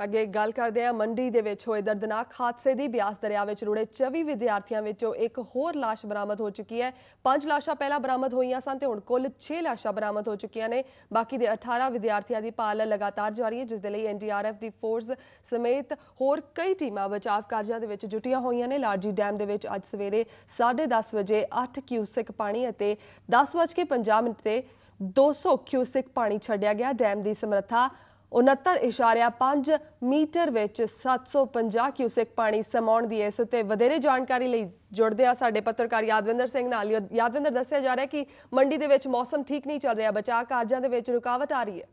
ਅੱਗੇ ਗੱਲ ਕਰਦੇ ਹਾਂ ਮੰਡੀ ਦੇ ਵਿੱਚ ਹੋਏ ਦਰਦਨਾਕ ਹਾਦਸੇ ਦੀ। ਬਿਆਸ ਦਰਿਆ ਵਿੱਚ ਰੁੜੇ 24 ਵਿਦਿਆਰਥੀਆਂ ਵਿੱਚੋਂ ਇੱਕ ਹੋਰ ਲਾਸ਼ ਬਰਾਮਦ ਹੋ ਚੁੱਕੀ ਹੈ। ਪੰਜ ਲਾਸ਼ਾਂ ਪਹਿਲਾਂ ਬਰਾਮਦ ਹੋਈਆਂ ਸਨ ਤੇ ਹੁਣ ਕੁੱਲ 6 ਲਾਸ਼ਾਂ ਬਰਾਮਦ ਹੋ ਚੁੱਕੀਆਂ ਨੇ। ਬਾਕੀ ਦੇ 18 ਵਿਦਿਆਰਥੀਆਂ ਦੀ ਭਾਲ ਲਗਾਤਾਰ ਜਾਰੀ ਹੈ, ਜਿਸ ਦੇ ਲਈ ਐਨਡੀਆਰਐਫ ਦੀ ਫੋਰਸ ਸਮੇਤ ਹੋਰ ਕਈ ਟੀਮਾਂ ਬਚਾਅ ਕਾਰਜਾਂ ਦੇ ਵਿੱਚ ਜੁਟੀਆਂ ਹੋਈਆਂ ਨੇ। ਲਾਰਜੀ ਡੈਮ ਦੇ ਵਿੱਚ ਅੱਜ ਸਵੇਰੇ 10:30 ਵਜੇ 8 ਕਿਊਸਿਕ ਪਾਣੀ ਅਤੇ 10:50 ਮਿੰਟ ਤੇ 200 ਕਿਊਸਿਕ ਪਾਣੀ ਛੱਡਿਆ ਗਿਆ। ਡੈਮ ਦੀ ਸਮਰੱਥਾ 69.5 ਮੀਟਰ ਵਿੱਚ 750 ਕਿਊਸੈਕ ਪਾਣੀ ਸਮਾਉਣ ਦੀ ਇਸ ਤੇ ਵਧੇਰੇ ਜਾਣਕਾਰੀ ਲਈ ਜੁੜਦੇ ਆ ਸਾਡੇ ਪੱਤਰਕਾਰ ਯਾਦਵਿੰਦਰ ਸਿੰਘ ਨਾਲ ਯਾਦਵਿੰਦਰ ਦੱਸਿਆ ਜਾ ਰਿਹਾ ਕਿ ਮੰਡੀ ਦੇ ਵਿੱਚ ਮੌਸਮ ਠੀਕ ਨਹੀਂ ਚੱਲ ਰਿਹਾ ਬਚਾਅ ਕਾਰਜਾਂ ਦੇ ਵਿੱਚ ਰੁਕਾਵਟ ਆ ਰਹੀ ਹੈ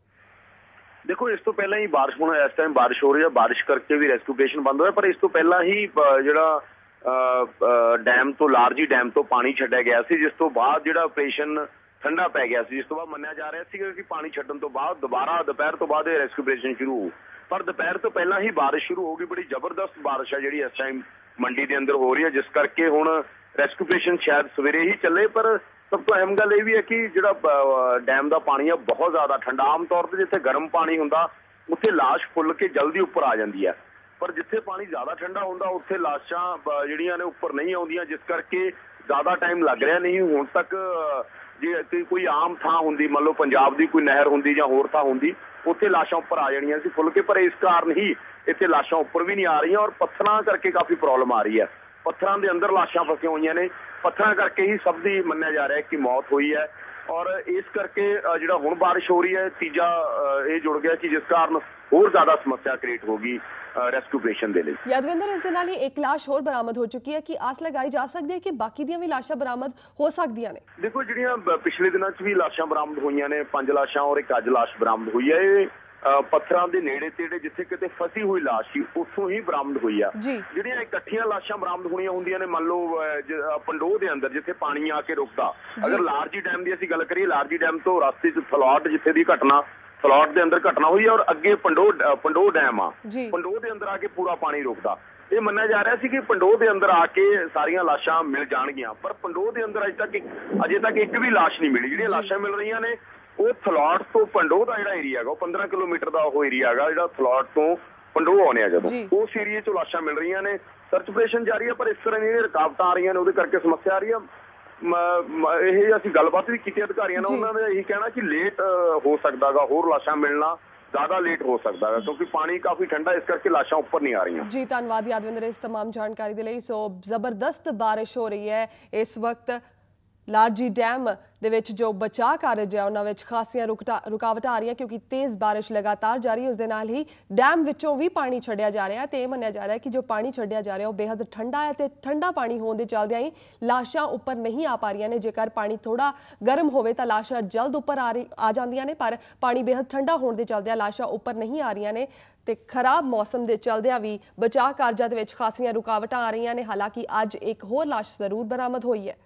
ਦੇਖੋ ਇਸ ਤੋਂ ਪਹਿਲਾਂ ਹੀ بارش ਹੋਣਾ ਇਸ ਟਾਈਮ بارش ਹੋ ਰਹੀ ਹੈ بارش ਕਰਕੇ ਵੀ ਰੈਸਕਿਊ ਆਪਰੇਸ਼ਨ ਬੰਦ ਹੋਇਆ ਪਰ ਇਸ ਤੋਂ ਪਹਿਲਾਂ ਹੀ ਜਿਹੜਾ ਡੈਮ ਤੋਂ ਲਾਰਜੀ ਡੈਮ ਤੋਂ ਪਾਣੀ ਛੱਡਿਆ ਗਿਆ ਸੀ ਜਿਸ ਤੋਂ ਬਾਅਦ ਜਿਹੜਾ ਆਪਰੇਸ਼ਨ ਠੰਡਾ ਪੈ ਗਿਆ ਸੀ ਜਿਸ ਤੋਂ ਬਾਅਦ ਮੰਨਿਆ ਜਾ ਰਿਹਾ ਸੀ ਕਿ ਪਾਣੀ ਛੱਡਣ ਤੋਂ ਬਾਅਦ ਦੁਬਾਰਾ ਦੁਪਹਿਰ ਤੋਂ ਬਾਅਦ ਇਹ ਰੈਸਕਿਊ ਆਪਰੇਸ਼ਨ ਸ਼ੁਰੂ ਹੋ ਪਰ ਦੁਪਹਿਰ ਤੋਂ ਪਹਿਲਾਂ ਹੀ بارش ਸ਼ੁਰੂ ਹੋ ਗਈ ਬੜੀ ਜ਼ਬਰਦਸਤ بارش ਹੈ ਜਿਹੜੀ ਇਸ ਟਾਈਮ ਮੰਡੀ ਦੇ ਅੰਦਰ ਹੋ ਰਹੀ ਹੈ ਜਿਸ ਕਰਕੇ ਹੁਣ ਰੈਸਕਿਊ ਆਪਰੇਸ਼ਨ ਸ਼ਾਇਦ ਸਵੇਰੇ ਹੀ ਚੱਲੇ ਪਰ ਸਭ ਤੋਂ ਅਹਿਮ ਗੱਲ ਇਹ ਵੀ ਹੈ ਕਿ ਜਿਹੜਾ ਡੈਮ ਦਾ ਪਾਣੀ ਹੈ ਬਹੁਤ ਜ਼ਿਆਦਾ ਠੰਡਾ ਆਮ ਤੌਰ ਤੇ ਜਿੱਥੇ ਗਰਮ ਪਾਣੀ ਹੁੰਦਾ ਉੱਥੇ ਲਾਸ਼ ਫੁੱਲ ਕੇ ਜਲਦੀ ਉੱਪਰ ਆ ਜਾਂਦੀ ਹੈ ਪਰ ਜਿੱਥੇ ਪਾਣੀ ਜ਼ਿਆਦਾ ਠੰਡਾ ਹੁੰਦਾ ਉੱਥੇ ਲਾਸ਼ਾਂ ਜਿਹੜੀਆਂ ਨੇ ਉੱਪਰ ਨਹੀਂ ਆਉਂਦੀਆਂ ਜਿਸ ਕਰਕੇ ਜ਼ਿਆਦਾ ਟਾਈਮ ਲੱਗ ਰਿਹਾ ਨਹੀਂ ਹੁਣ ਤੱਕ ਜੇ ਕੋਈ ਆਮ ਥਾਂ ਹੁੰਦੀ, ਮੰਨ ਲਓ ਪੰਜਾਬ ਦੀ ਕੋਈ ਨਹਿਰ ਹੁੰਦੀ ਜਾਂ ਹੋਰ ਥਾਂ ਹੁੰਦੀ, ਉੱਥੇ ਲਾਸ਼ਾਂ ਉੱਪਰ ਆ ਜਾਣੀਆਂ ਸੀ ਫੁੱਲ ਕੇ, ਪਰ ਇਸ ਕਾਰਨ ਹੀ ਇੱਥੇ ਲਾਸ਼ਾਂ ਉੱਪਰ ਵੀ ਨਹੀਂ ਆ ਰਹੀਆਂ ਔਰ ਪੱਥਰਾਂ ਕਰਕੇ ਕਾਫੀ ਪ੍ਰੋਬਲਮ ਆ ਰਹੀ ਹੈ। ਪੱਥਰਾਂ ਦੇ ਅੰਦਰ ਲਾਸ਼ਾਂ ਫਸੀਆਂ ਹੋਈਆਂ ਨੇ। ਪੱਥਰਾਂ ਕਰਕੇ ਹੀ ਸਭ ਦੀ ਮੰਨਿਆ ਜਾ ਰਿਹਾ ਕਿ ਮੌਤ ਹੋਈ ਹੈ। ਔਰ ਇਸ ਕਰਕੇ ਜਿਹੜਾ ਹੁਣ بارش ਹੋ ਰਹੀ ਹੈ ਤੀਜਾ ਇਹ ਜੁੜ ਗਿਆ ਕਿ ਜਿਸ ਕਾਰਨ ਹੋਰ ਜ਼ਿਆਦਾ ਸਮੱਸਿਆ ਕ੍ਰੀਏਟ ਹੋ ਗਈ ਰੈਸਕਿਊ ਆਪਰੇਸ਼ਨ ਦੇ ਲਈ ਯਾਦਵਿੰਦਰ ਇਸ ਦੇ ਨਾਲ ਹੀ ਇੱਕ ਲਾਸ਼ ਹੋਰ ਬਰਾਮਦ ਹੋ ਚੁੱਕੀ ਹੈ ਕਿ ਆਸ ਲਗਾਈ ਜਾ ਸਕਦੀ ਹੈ ਕਿ ਬਾਕੀ ਦੀਆਂ ਵੀ ਲਾਸ਼ਾਂ ਬਰਾਮਦ ਹੋ ਸਕਦੀਆਂ ਨੇ ਦੇਖੋ ਜਿਹੜੀਆਂ ਪਿਛਲੇ ਦਿਨਾਂ 'ਚ ਵੀ ਲਾਸ਼ਾਂ ਬਰਾਮਦ ਹੋਈਆਂ ਨੇ ਪੰਜ ਲਾਸ਼ਾਂ ਔਰ ਇੱਕ ਅੱਜ ਲਾਸ਼ ਬਰਾਮਦ ਹੋਈ ਹੈ ਇਹ ਪੱਥਰਾਂ ਦੇ ਨੇੜੇ ਤੇੜੇ ਜਿੱਥੇ ਕਿਤੇ ਫਸੀ ਹੋਈ ਲਾਸ਼ ਸੀ ਉੱਥੋਂ ਹੀ ਬਰਾਮਦ ਹੋਈ ਆ। ਜਿਹੜੀਆਂ ਇਕੱਠੀਆਂ ਲਾਸ਼ਾਂ ਬਰਾਮਦ ਹੋਣੀਆਂ ਹੁੰਦੀਆਂ ਨੇ ਮੰਨ ਲਓ ਪੰਡੋਹ ਦੇ ਅੰਦਰ ਜਿੱਥੇ ਪਾਣੀ ਆ ਕੇ ਰੁਕਦਾ। ਅਗਰ ਲਾਰਜੀ ਡੈਮ ਦੀ ਅਸੀਂ ਗੱਲ ਕਰੀਏ ਲਾਰਜੀ ਡੈਮ ਤੋਂ ਰਸਤੇ 'ਚ ਫਲੌਟ ਜਿੱਥੇ ਦੀ ਘਟਨਾ ਫਲੌਟ ਦੇ ਅੰਦਰ ਘਟਨਾ ਹੋਈ ਔਰ ਅੱਗੇ ਪੰਡੋਹ ਪੰਡੋਹ ਡੈਮ ਆ। ਪੰਡੋਹ ਦੇ ਅੰਦਰ ਆ ਕੇ ਪੂਰਾ ਪਾਣੀ ਰੁਕਦਾ। ਇਹ ਮੰਨਿਆ ਜਾ ਰਿਹਾ ਸੀ ਕਿ ਪੰਡੋਹ ਦੇ ਅੰਦਰ ਆ ਕੇ ਸਾਰੀਆਂ ਲਾਸ਼ਾਂ ਮਿਲ ਜਾਣਗੀਆਂ ਪਰ ਪੰਡੋਹ ਦੇ ਅੰਦਰ ਅਜੇ ਤੱਕ ਅਜੇ ਤੱਕ ਇੱਕ ਵੀ ਲਾਸ਼ ਨਹੀਂ ਮਿਲੀ। ਜਿਹੜੀਆਂ ਲਾਸ਼ਾਂ ਮਿਲ ਰਹੀਆਂ ਨੇ ਉਹ ਫਲਾਟ ਤੋਂ ਪੰਡੋ ਦਾ ਜਿਹੜਾ ਏਰੀਆ ਹੈਗਾ ਉਹ 15 ਕਿਲੋਮੀਟਰ ਦਾ ਉਹ ਏਰੀਆ ਹੈਗਾ ਜਿਹੜਾ ਫਲਾਟ ਤੋਂ ਪੰਡੋ ਆਉਨੇ ਆ ਜਦੋਂ। ਉਸ ਏਰੀਏ ਚ ਲਾਸ਼ਾਂ ਮਿਲ ਰਹੀਆਂ ਨੇ। ਸਰਚ ਆਪਰੇਸ਼ਨ ਜਾਰੀ ਹੈ ਪਰ ਇਸ ਤਰ੍ਹਾਂ ਦੀਆਂ ਰੁਕਾਵਟਾਂ ਆ ਰਹੀਆਂ ਨੇ ਉਹਦੇ ਕਰਕੇ ਸਮੱਸਿਆ ਆ ਰਹੀ ਹੈ ਇਹ ਅਸੀਂ ਗੱਲਬਾਤ ਵੀ ਕੀਤੀ ਅਧਿਕਾਰੀਆਂ ਨਾਲ ਉਹਨਾਂ ਨੇ ਇਹੀ ਕਹਿਣਾ ਕਿ ਲੇਟ ਹੋ ਸਕਦਾਗਾ ਹੋਰ ਲਾਸ਼ਾਂ ਮਿਲਣਾ ਜ਼ਿਆਦਾ ਲੇਟ ਹੋ ਸਕਦਾ ਹੈ ਕਿਉਂਕਿ ਪਾਣੀ ਕਾਫੀ ਠੰਡਾ ਇਸ ਕਰਕੇ ਲਾਸ਼ਾਂ ਉੱਪਰ ਨਹੀਂ ਆ ਰਹੀਆਂ। ਜੀ ਧੰਨਵਾਦ ਯਾਦਵਿੰਦਰ ਇਸ ਤਮਾਮ ਜਾਣਕਾਰੀ ਦੇ ਲਈ। ਸੋ ਜ਼ਬਰਦਸਤ ਬਾਰਿਸ਼ ਹੋ ਰਹੀ ਹੈ ਇਸ ਵਕਤ। ਲਾਰਜੀ ਡੈਮ ਦੇ ਵਿੱਚ ਜੋ ਬਚਾਅ ਕਾਰਜ ਹੈ, ਉਹਨਾਂ ਵਿੱਚ ਖਾਸੀਆਂ ਰੁਕਟਾ, ਰੁਕਾਵਟਾਂ ਆ ਰਹੀਆਂ ਕਿਉਂਕਿ ਤੇਜ਼ بارش ਲਗਾਤਾਰ ਜਾਰੀ ਉਸ ਦੇ ਨਾਲ ਹੀ ਡੈਮ ਵਿੱਚੋਂ ਵੀ ਪਾਣੀ ਛੱਡਿਆ ਜਾ ਰਿਹਾ ਤੇ ਇਹ ਮੰਨਿਆ ਜਾ ਰਿਹਾ ਕਿ ਜੋ ਪਾਣੀ ਛੱਡਿਆ ਜਾ ਰਿਹਾ ਉਹ ਬੇहद ਠੰਡਾ ਹੈ ਤੇ ਠੰਡਾ ਪਾਣੀ ਹੋਣ ਦੇ ਚੱਲਦਿਆਂ ਹੀ ਲਾਸ਼ਾਂ ਉੱਪਰ ਨਹੀਂ ਆ ਪਾ ਰਹੀਆਂ ਨੇ। ਜੇਕਰ ਪਾਣੀ ਥੋੜਾ ਗਰਮ ਹੋਵੇ ਤਾਂ ਲਾਸ਼ਾਂ ਜਲਦ ਉੱਪਰ ਆ ਰਹੀ ਆ ਜਾਂਦੀਆਂ ਨੇ, ਪਰ ਪਾਣੀ ਬੇहद ਠੰਡਾ ਹੋਣ ਦੇ ਚੱਲਦਿਆਂ ਲਾਸ਼ਾਂ ਉੱਪਰ ਨਹੀਂ ਆ ਰਹੀਆਂ ਨੇ ਤੇ ਖਰਾਬ ਮੌਸਮ ਦੇ ਚਲਦਿਆਂ ਵੀ ਬਚਾਅ ਕਾਰਜਾਂ ਦੇ ਵਿੱਚ ਖਾਸੀਆਂ ਰੁਕਾਵਟਾਂ ਆ ਰਹੀਆਂ ਨੇ। ਹਾਲਾਂਕਿ ਅੱਜ ਇੱਕ ਹੋਰ ਲਾਸ਼ ਜ਼ਰੂਰ ਬਰਾਮਦ ਹੋਈ ਹੈ।